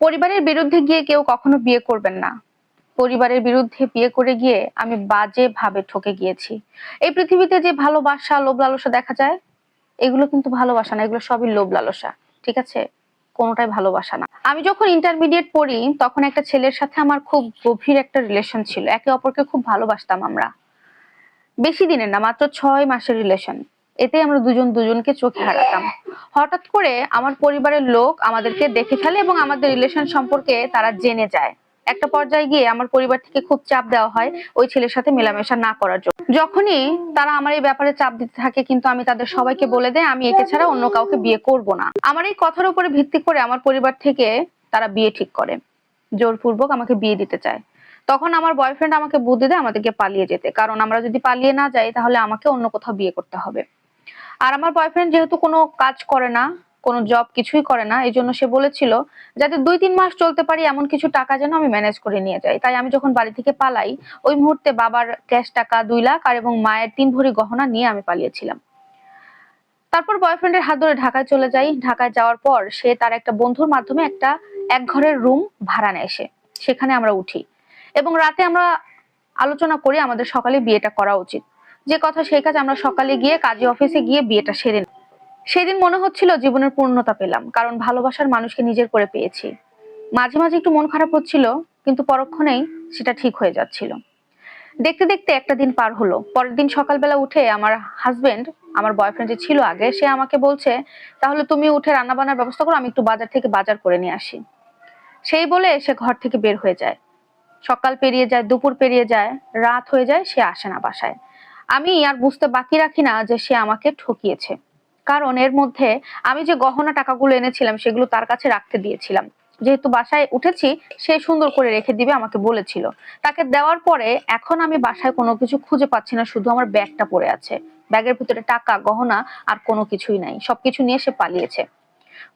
পরিবারের বিরুদ্ধে গিয়ে কেউ কখনো বিয়ে করবেন না। পরিবারের বিরুদ্ধে বিয়ে করে গিয়ে আমি বাজে ভাবে ঠকে গিয়েছি। এই পৃথিবীতে যে ভালোবাসা লোভ লালসা দেখা যায়, এগুলো কিন্তু ভালোবাসা না, এগুলো সবই লোভ লালসা ঠিক আছে? কোনোটাই ভালোবাসা না। আমি যখন ইন্টারমিডিয়েট পড়ি, তখন একটা ছেলের সাথে আমার খুব গভীর একটা রিলেশন ছিল। একে অপরকে খুব ভালোবাসতাম আমরা। বেশি দিনের না, মাত্র ছয় মাসের রিলেশন এতে আমরা দুজন দুজনকে চোখে হারাতাম হঠাৎ করে আমার পরিবারের লোক আমাদেরকে দেখে ফেলে এবং আমাদের রিলেশন সম্পর্কে তারা জেনে যায়। একটা পর্যায়ে গিয়ে আমার পরিবার থেকে খুব চাপ দেওয়া হয় ওই ছেলের সাথে মেলামেশা না করার জন্য। যখনই তারা আমার এই ব্যাপারে চাপ দিতে থাকে কিন্তু আমি তাদের সবাইকে বলে দেয় আমি একে ছাড়া অন্য কাউকে বিয়ে করব না। আমার এই কথার উপরে ভিত্তি করে আমার পরিবার থেকে তারা বিয়ে ঠিক করে। জোরপূর্বক আমাকে বিয়ে দিতে চায়। তখন আমার বয়ফ্রেন্ড আমাকে বুদ্ধি দেয় আমাদেরকে পালিয়ে যেতে। কারণ আমরা যদি পালিয়ে না যাই তাহলে আমাকে অন্য কোথাও বিয়ে করতে হবে। আর আমার বয়ফ্রেন্ড যেহেতু কোনো কাজ করে না, কোনো জব কিছুই করে না, এই জন্য সে বলেছিল, যাতে দুই তিন মাস চলতে পারি, এমন কিছু টাকা যেন আমি ম্যানেজ করে নিয়ে যাই। তাই আমি যখন বাড়ি থেকে পালাই, ওই মুহূর্তে বাবার ক্যাশ টাকা দুই লাখ আর এবং মায়ের তিন ভরি গহনা নিয়ে আমি পালিয়েছিলাম। তারপর বয়ফ্রেন্ডের হাত ধরে ঢাকায় চলে যাই। ঢাকায় যাওয়ার পর সে তার একটা বন্ধুর মাধ্যমে একটা এক ঘরের রুম ভাড়া নেয় সে। সেখানে আমরা উঠি। এবং রাতে আমরা আলোচনা করি, আমাদের সকালে বিয়েটা করা উচিত। যে কথা সেই কাজ আমরা সকালে গিয়ে কাজী অফিসে গিয়ে বিয়েটা সেরে। সেদিন মনে হচ্ছিল জীবনের পূর্ণতা পেলাম, কারণ ভালোবাসার মানুষকে নিজের করে পেয়েছি। মাঝে মাঝে একটু মন খারাপ হচ্ছিল, কিন্তু পরক্ষণেই সেটা ঠিক হয়ে যাচ্ছিল। দেখতে দেখতে একটা দিন পার হলো। পরের দিন সকালবেলা উঠে আমার হাজবেন্ড আমার বয়ফ্রেন্ড যে ছিল আগে, সে আমাকে বলছে, তাহলে তুমি উঠে রান্না বান্নার ব্যবস্থা করো, আমি একটু বাজার থেকে বাজার করে নিয়ে আসি। সেই বলে সে ঘর থেকে বের হয়ে যায়। সকাল পেরিয়ে যায়, দুপুর পেরিয়ে যায়, রাত হয়ে যায়, সে আসে না বাসায়। আমি আর বুঝতে বাকি রাখি না যে সে আমাকে ঠকিয়েছে। কারণ এর মধ্যে আমি যে গহনা টাকাগুলো এনেছিলাম সেগুলো তার কাছে রাখতে দিয়েছিলাম। যেহেতু বাসায় উঠেছি, সে সুন্দর করে রেখে দিবে আমাকে বলেছিল। তাকে দেওয়ার পরে এখন আমি বাসায় কোনো কিছু খুঁজে পাচ্ছি না, শুধু আমার ব্যাগটা পড়ে আছে। ব্যাগের ভিতরে টাকা, গহনা আর কোনো কিছুই নাই। সবকিছু নিয়ে সে পালিয়েছে।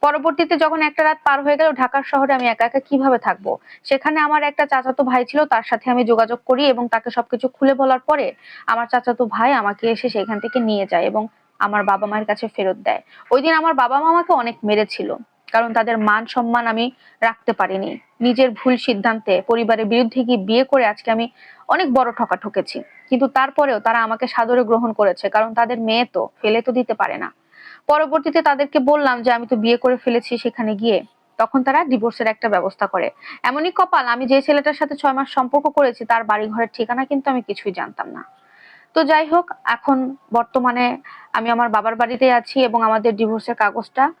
পরবর্তীতে যখন একটা রাত পার হয়ে গেল ঢাকার শহরে আমি একা একা কীভাবে থাকব? সেখানে আমার একটা চাচাতো ভাই ছিল, তার সাথে আমি যোগাযোগ করি এবং তাকে সবকিছু খুলে বলার পরে আমার চাচাতো ভাই আমাকে এসে সেখান থেকে নিয়ে যায় এবং আমার বাবা মায়ের কাছে ফেরত দেয়। ওই দিন আমার বাবা মা আমাকে অনেক মেরেছিল, কারণ তাদের মান সম্মান আমি রাখতে পারিনি। নিজের ভুল সিদ্ধান্তে পরিবারের বিরুদ্ধে গিয়ে বিয়ে করে আজকে আমি অনেক বড় ঠকা ঠকেছি। কিন্তু তারপরেও তারা আমাকে সাদরে গ্রহণ করেছে, কারণ তাদের মেয়ে তো, ফেলে তো দিতে পারে না। পরবর্তীতে তাদেরকে বললাম যে, আমি তো বিয়ে করে ফেলেছি সেখানে গিয়ে। তখন তারা ডিভোর্সের একটা ব্যবস্থা করে। এমনই কপাল, আমি যে ছেলেটার সাথে ছয় মাস সম্পর্ক করেছি, তার বাড়ি ঘরের ঠিকানা কিন্তু আমি কিছুই জানতাম না। তো যাই হোক, এখন বর্তমানে আমি আমার বাবার বাড়িতে আছি এবং আমাদের ডিভোর্সের কাগজটা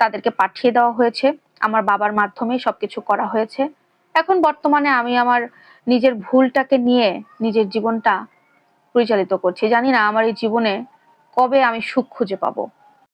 তাদেরকে পাঠিয়ে দেওয়া হয়েছে। আমার বাবার মাধ্যমেই সবকিছু করা হয়েছে। এখন বর্তমানে আমি আমার নিজের ভুলটাকে নিয়ে নিজের জীবনটা পরিচালিত করছি। জানি না আমার এই জীবনে কবে আমি সুখ খুঁজে পাবো।